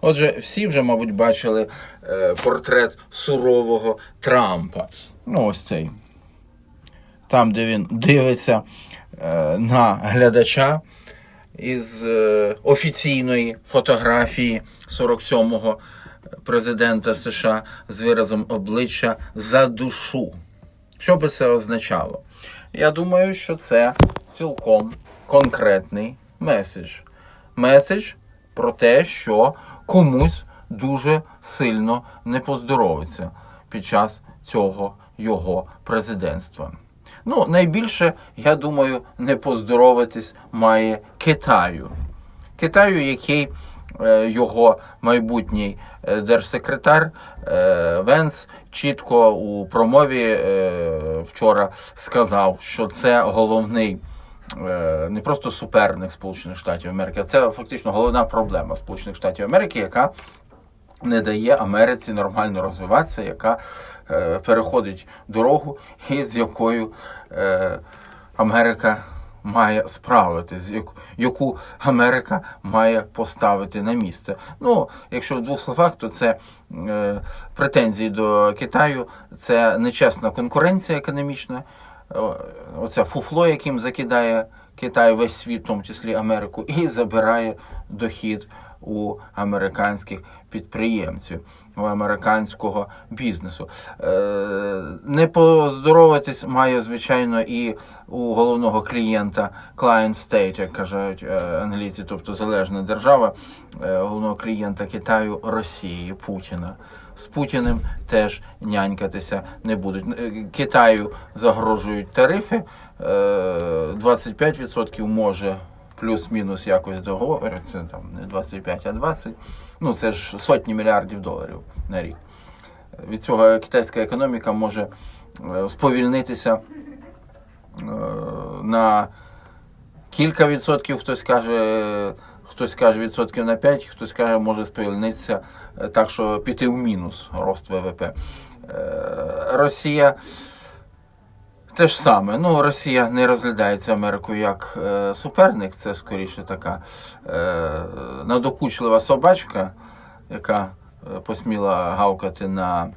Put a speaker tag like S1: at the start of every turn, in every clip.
S1: Отже, всі вже, мабуть, бачили е, портрет сурового Трампа. Ну, ось цей. Там, де він дивиться е, на глядача із е, офіційної фотографії 47-го президента США з виразом обличчя за душу. Що би це означало? Я думаю, що це цілком конкретний меседж. Меседж про те, що комусь дуже сильно не поздоровиться під час цього його президентства. Ну, найбільше, я думаю, не поздоровитись має Китаю. Китаю, який е, його майбутній е, держсекретар е, Венс чітко у промові вчора сказав, що це головний не просто суперник Сполучених Штатів Америки, а це фактично головна проблема Сполучених Штатів Америки, яка не дає Америці нормально розвиватися, яка е, переходить дорогу, і з якою е, Америка має справитись, яку- Америка має поставити на місце. Ну, якщо в двох словах, то це е, претензії до Китаю, це нечесна конкуренція економічна, оце фуфло, яким закидає Китай весь світ, в тому числі Америку, і забирає дохід у американських підприємців, у американського бізнесу. Е, Не поздоровитись має, звичайно, і у головного клієнта client state, як кажуть е, англійці, тобто залежна держава, е, головного клієнта Китаю Росії, Путіна. З Путіним теж нянькатися не будуть. Китаю загрожують тарифи. е, 25% може плюс-мінус якось договоряться, там не 25, а 20. Ну це ж сотні мільярдів доларів на рік. Від цього китайська економіка може е, сповільнитися е, на кілька відсотків, хтось каже, хтось каже відсотків на 5, хтось каже, може сповільнитися е, так, що піти в мінус рост ВВП. Росія те ж саме. Ну, Росія не розглядається Америкою як е, суперник, це скоріше така е, надокучлива собачка, яка е, посміла гавкати на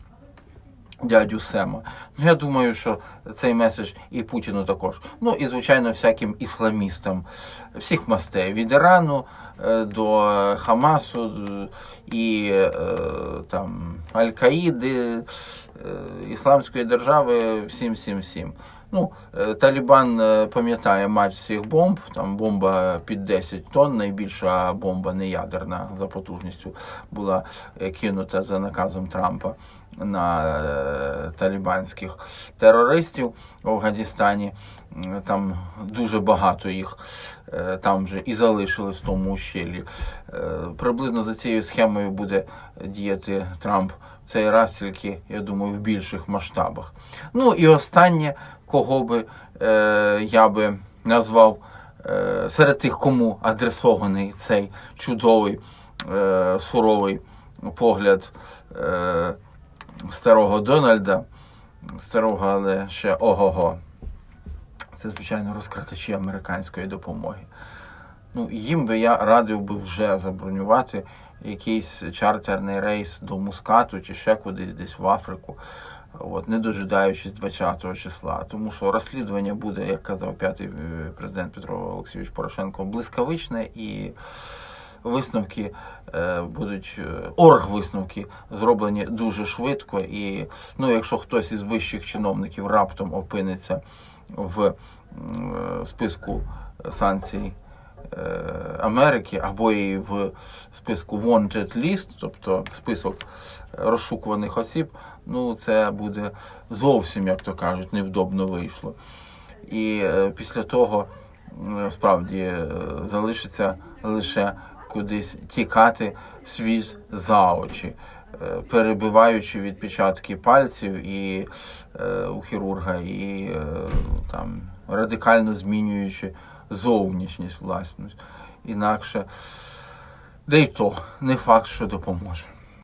S1: дядю Сема. Ну, я думаю, що цей меседж і Путіну також. Ну і звичайно, всяким ісламістам всіх мастей від Ірану е, до Хамасу е, і е, там Аль-Каїди, Ісламської держави, всім, всім, всім. Ну, е, Талібан е, пам'ятає матч всіх бомб. Там бомба під 10 тонн, найбільша бомба не ядерна за потужністю була е, кинута за наказом Трампа на талібанських терористів в Афганістані. Там дуже багато їх там вже і залишились в тому ущеллі. Е, Приблизно за цією схемою буде діяти Трамп цей раз, тільки, я думаю, в більших масштабах. Ну і останнє, кого би е, я би назвав е, серед тих, кому адресований цей чудовий е, суровий погляд е, старого Дональда, старого, але ще ого-го. Це, звичайно, розкрадачі американської допомоги. Ну, їм би я радив би вже забронювати якийсь чартерний рейс до Мускату чи ще кудись десь в Африку, от, не дожидаючись 20 числа. Тому що розслідування буде, як казав п'ятий е, президент Петро Олексійович Порошенко, блискавичне і висновки е, будуть е, оргвисновки зроблені дуже швидко. І ну, якщо хтось із вищих чиновників раптом опиниться в е, списку санкцій Америки або і в списку Wanted List, тобто в список розшукуваних осіб, ну це буде зовсім, як то кажуть, невдобно вийшло. І е, після того справді е, залишиться лише кудись тікати свіж за очі, е, перебиваючи відпечатки пальців і е, у хірурга, і е, там радикально змінюючи зовнішність власність. Інакше, де й то не факт, що допоможе.